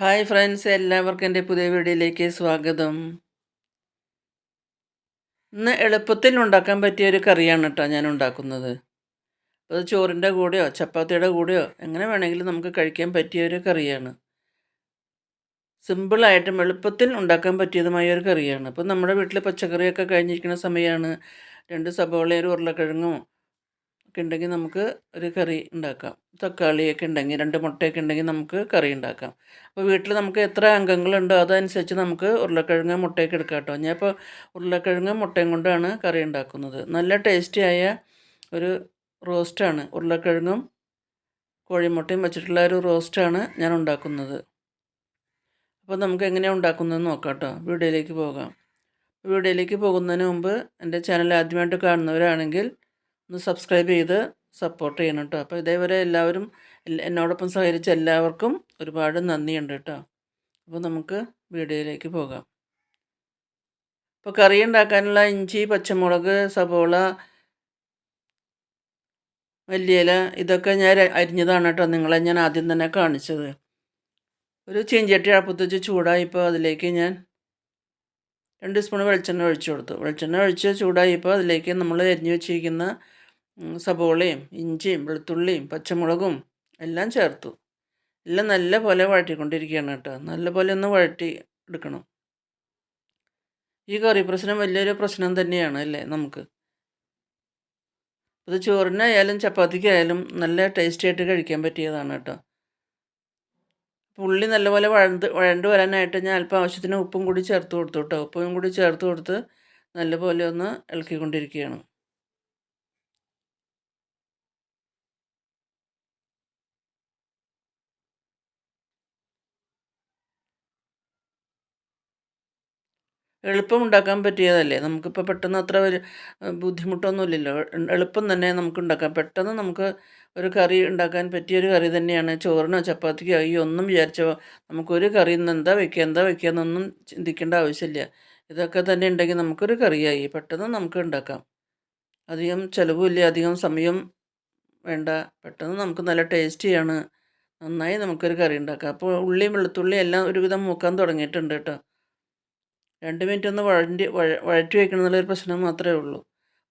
Hi friends എല്ലാവർക്കും എന്റെ പുതിയ വീഡിയോയിലേക്ക് സ്വാഗതം. ഇന്ന് എളുപ്പത്തിൽ ഉണ്ടാക്കാൻ പറ്റിയ ഒരു കറിയാണ് കേട്ടോ ഞാൻ ഉണ്ടാക്കുന്നത്. അത് ചോറിന്റെ കൂടെയോ ചപ്പാത്തിയുടെ കൂടെയോ എങ്ങനെ വേണമെങ്കിലും നമുക്ക് കഴിക്കാൻ പറ്റിയ ഒരു കറിയാണ്. സിമ്പിളായിട്ടും എളുപ്പത്തിൽ ഉണ്ടാക്കാൻ പറ്റിയതുമായ ഒരു കറിയാണ്. അപ്പോൾ നമ്മുടെ വീട്ടിൽ പച്ചക്കറിയൊക്കെ കഴിഞ്ഞിരിക്കുന്ന സമയമാണ്. രണ്ട് സബോളയും ഒരു ഉരുളക്കിഴങ്ങും ഒക്കെ ഉണ്ടെങ്കിൽ നമുക്ക് ഒരു കറി ഉണ്ടാക്കാം. തക്കാളിയൊക്കെ ഉണ്ടെങ്കിൽ രണ്ട് മുട്ടയൊക്കെ ഉണ്ടെങ്കിൽ നമുക്ക് കറി ഉണ്ടാക്കാം. അപ്പോൾ വീട്ടിൽ നമുക്ക് എത്ര അംഗങ്ങളുണ്ടോ അതനുസരിച്ച് നമുക്ക് ഉരുളക്കിഴങ്ങ് മുട്ടയൊക്കെ എടുക്കാം കേട്ടോ. ഞാൻ ഇപ്പോൾ ഉരുളക്കിഴങ്ങ് മുട്ടയും കൊണ്ടാണ് കറി ഉണ്ടാക്കുന്നത്. നല്ല ടേസ്റ്റിയായ ഒരു റോസ്റ്റാണ് ഉരുളക്കിഴങ്ങും കോഴിമുട്ടയും വെച്ചിട്ടുള്ള ഒരു റോസ്റ്റാണ് ഞാൻ ഉണ്ടാക്കുന്നത്. അപ്പോൾ നമുക്ക് എങ്ങനെയാണ് ഉണ്ടാക്കുന്നതെന്ന് നോക്കാം കേട്ടോ. വീഡിയോയിലേക്ക് പോകാം. വീഡിയോയിലേക്ക് പോകുന്നതിന് മുമ്പ് എന്റെ ചാനൽ ആദ്യമായിട്ട് കാണുന്നവരാണെങ്കിൽ ഒന്ന് സബ്സ്ക്രൈബ് ചെയ്ത് സപ്പോർട്ട് ചെയ്യണം കേട്ടോ. അപ്പോൾ ഇതേവരെ എല്ലാവരും എന്നോടൊപ്പം സഹകരിച്ച എല്ലാവർക്കും ഒരുപാട് നന്ദിയുണ്ട് കേട്ടോ. അപ്പോൾ നമുക്ക് വീഡിയോയിലേക്ക് പോകാം. ഇപ്പോൾ കറി ഉണ്ടാക്കാനുള്ള ഇഞ്ചി പച്ചമുളക് സബോള മല്ലിയില ഇതൊക്കെ ഞാൻ അരിഞ്ഞതാണ് കേട്ടോ. നിങ്ങളെ ഞാൻ ആദ്യം തന്നെ കാണിച്ചത്. ഒരു ചീഞ്ചട്ടി അടുപ്പത്ത് വെച്ച് ചൂടായിപ്പോൾ അതിലേക്ക് ഞാൻ രണ്ട് സ്പൂൺ വെളിച്ചെണ്ണ ഒഴിച്ചു കൊടുത്തു. വെളിച്ചെണ്ണ ഒഴിച്ച് ചൂടായിപ്പോൾ അതിലേക്ക് നമ്മൾ അരിഞ്ഞു വെച്ചിരിക്കുന്ന സബോളയും ഇഞ്ചിയും വെളുത്തുള്ളിയും പച്ചമുളകും എല്ലാം ചേർത്തു. എല്ലാം നല്ല പോലെ വഴറ്റിക്കൊണ്ടിരിക്കുകയാണ് കേട്ടോ. നല്ല പോലെ ഒന്ന് വഴറ്റി എടുക്കണം. ഈ കറി പ്രശ്നം വലിയൊരു പ്രശ്നം തന്നെയാണ് അല്ലേ നമുക്ക്? ഇത് ചോറിനായാലും ചപ്പാത്തിക്കായാലും നല്ല ടേസ്റ്റി ആയിട്ട് കഴിക്കാൻ പറ്റിയതാണ് കേട്ടോ. ഉള്ളി നല്ലപോലെ വഴണ്ട് വഴണ്ട് വരാനായിട്ട് ഞാൻ അല്പം ആവശ്യത്തിന് ഉപ്പും കൂടി ചേർത്ത് കൊടുത്തു കേട്ടോ. ഉപ്പും കൂടി ചേർത്ത് കൊടുത്ത് നല്ലപോലെ ഒന്ന് ഇളക്കിക്കൊണ്ടിരിക്കുകയാണ്. എളുപ്പം ഉണ്ടാക്കാൻ പറ്റിയതല്ലേ? നമുക്കിപ്പോൾ പെട്ടെന്ന് അത്ര ഒരു ബുദ്ധിമുട്ടൊന്നുമില്ലല്ലോ. എളുപ്പം തന്നെ നമുക്ക് ഉണ്ടാക്കാം പെട്ടെന്ന് നമുക്ക് ഒരു കറി ഉണ്ടാക്കാൻ പറ്റിയൊരു കറി തന്നെയാണ്. ചോറിനോ ചപ്പാത്തിക്കോ ഈ ഒന്നും വിചാരിച്ചോ നമുക്കൊരു കറി ഇന്ന് എന്താ വയ്ക്കുക എന്താ വയ്ക്കുക എന്നൊന്നും ചിന്തിക്കേണ്ട ആവശ്യമില്ല. ഇതൊക്കെ തന്നെ ഉണ്ടെങ്കിൽ നമുക്കൊരു കറിയായി. പെട്ടെന്ന് നമുക്ക് ഉണ്ടാക്കാം. അധികം ചിലവുമില്ല അധികം സമയം വേണ്ട. പെട്ടെന്ന് നമുക്ക് നല്ല ടേസ്റ്റിയാണ്. നന്നായി നമുക്കൊരു കറി ഉണ്ടാക്കാം. അപ്പോൾ ഉള്ളിയും വെളുത്തുള്ളിയും എല്ലാം ഒരുവിധം മൂക്കാൻ തുടങ്ങിയിട്ടുണ്ട് കേട്ടോ. രണ്ട് മിനിറ്റ് ഒന്ന് വഴണ്ടി വഴ വഴറ്റി വയ്ക്കണം എന്നുള്ളൊരു പ്രശ്നം മാത്രമേ ഉള്ളൂ.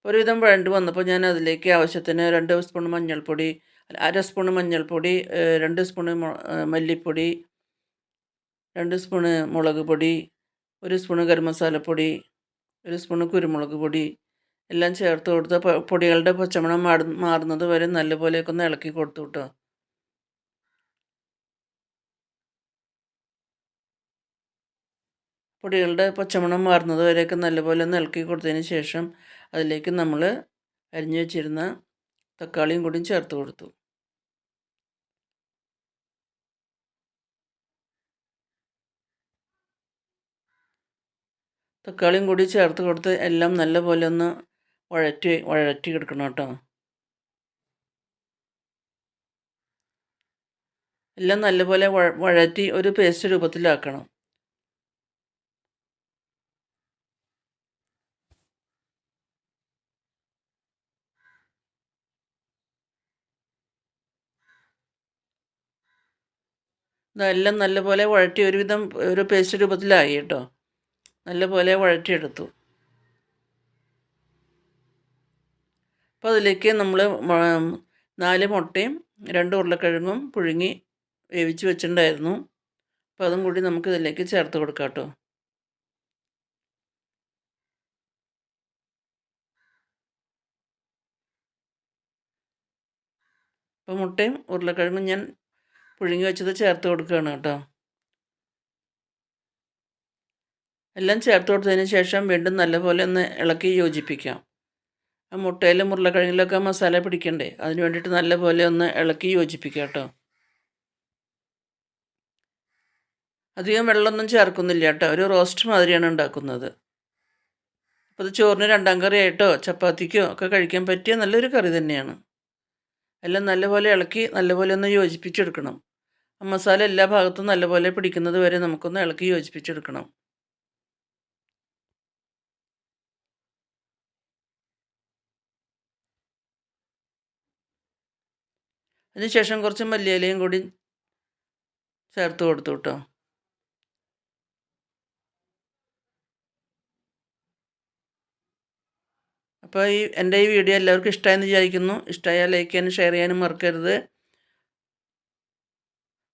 ഒരുവിധം വഴണ്ട് വന്നപ്പോൾ ഞാൻ അതിലേക്ക് ആവശ്യത്തിന് രണ്ട് സ്പൂൺ മഞ്ഞൾപ്പൊടി അര സ്പൂൺ മഞ്ഞൾപ്പൊടി രണ്ട് സ്പൂൺ മല്ലിപ്പൊടി രണ്ട് സ്പൂണ് മുളക് പൊടി ഒരു സ്പൂണ് ഗരം മസാലപ്പൊടി ഒരു സ്പൂണ് കുരുമുളക് പൊടി എല്ലാം ചേർത്ത് കൊടുത്ത് പൊടികളുടെ പച്ചമണം മാറുന്നത് വരെ നല്ലപോലെയൊക്കെ ഒന്ന് ഇളക്കി കൊടുത്തു കേട്ടോ. പൊടികളുടെ പച്ചമണം മാറുന്നത് വരെയൊക്കെ നല്ലപോലെ ഒന്ന് കൊടുത്തതിന് ശേഷം അതിലേക്ക് നമ്മൾ അരിഞ്ഞു വെച്ചിരുന്ന തക്കാളിയും കൂടി ചേർത്ത് കൊടുത്തു. തക്കാളിയും കൂടി ചേർത്ത് കൊടുത്ത് എല്ലാം നല്ലപോലെ ഒന്ന് വഴറ്റി വഴറ്റി എടുക്കണം കേട്ടോ. എല്ലാം നല്ലപോലെ വഴറ്റി ഒരു പേസ്റ്റ് രൂപത്തിലാക്കണം. ഇതെല്ലാം നല്ലപോലെ വഴറ്റി ഒരുവിധം ഒരു പേസ്റ്റ് രൂപത്തിലായി കേട്ടോ. നല്ലപോലെ വഴറ്റിയെടുത്തു. അപ്പോൾ അതിലേക്ക് നമ്മൾ നാല് മുട്ടയും രണ്ട് ഉരുളക്കിഴങ്ങും പുഴുങ്ങി വേവിച്ച് വെച്ചിട്ടുണ്ടായിരുന്നു. അപ്പോൾ അതും കൂടി നമുക്ക് ഇതിലേക്ക് ചേർത്ത് കൊടുക്കാം കേട്ടോ. അപ്പോൾ മുട്ടയും ഉരുളക്കിഴങ്ങും ഞാൻ പുഴുങ്ങി വെച്ചത് ചേർത്ത് കൊടുക്കുകയാണ് കേട്ടോ. എല്ലാം ചേർത്ത് കൊടുത്തതിന് ശേഷം വീണ്ടും നല്ലപോലെ ഒന്ന് ഇളക്കി യോജിപ്പിക്കാം. ആ മുട്ടയിലും ഉരുളക്കിഴങ്ങിലൊക്കെ മസാല പിടിക്കണ്ടേ? അതിന് വേണ്ടിയിട്ട് നല്ലപോലെ ഒന്ന് ഇളക്കി യോജിപ്പിക്കാം കേട്ടോ. അധികം വെള്ളമൊന്നും ചേർക്കുന്നില്ല കേട്ടോ. ഒരു റോസ്റ്റ് മാതിരിയാണ് ഉണ്ടാക്കുന്നത്. അപ്പോൾ അത് ചോറിന് രണ്ടാം കറി ആയിട്ടോ ചപ്പാത്തിക്കോ ഒക്കെ കഴിക്കാൻ പറ്റിയ നല്ലൊരു കറി തന്നെയാണ്. എല്ലാം നല്ലപോലെ ഇളക്കി നല്ലപോലെ ഒന്ന് യോജിപ്പിച്ചെടുക്കണം. മസാല എല്ലാ ഭാഗത്തും നല്ലപോലെ പിടിക്കുന്നത് വരെ നമുക്കൊന്ന് ഇളക്കി യോജിപ്പിച്ചെടുക്കണം. അതിനുശേഷം കുറച്ച് മല്ലിയിലയും കൂടി ചേർത്ത് കൊടുത്തു കേട്ടോ അപ്പോൾ ഈ എന്റെ ഈ വീഡിയോ എല്ലാവർക്കും ഇഷ്ടമായെന്ന് വിചാരിക്കുന്നു. ഇഷ്ടമായാൽ ലൈക്ക് ചെയ്യാനും ഷെയർ ചെയ്യാനും മറക്കരുത്.